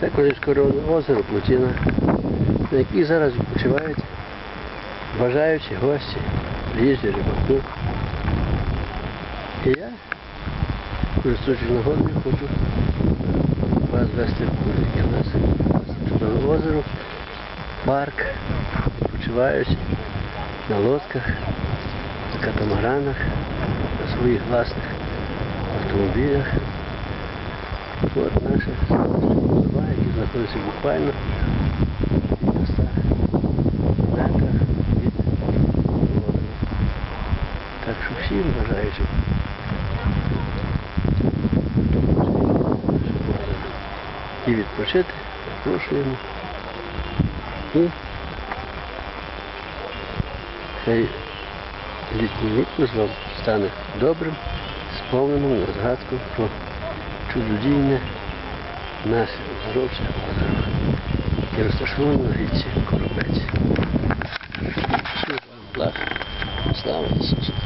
Це Колишкове озеро Плотіна, на якій зараз відпочивають бажаючі гості, приїжджі рибаки. І я, користуючись нагодою, хочу вас вести в таке у нас чудове озеро, парк, відпочиваючи на лодках, на катамаранах, на своїх власних автомобілях. От наша голова, які знаходиться буквально 100 метрах від озера. Так що всім бажаючим і відпочити, запрошуємо. І хай літній відпуск вам стане добрим, сповненим на згадку про чудодійне нас здоровче озеро, яке розташоване на річці Коробець. Слава Ісусу!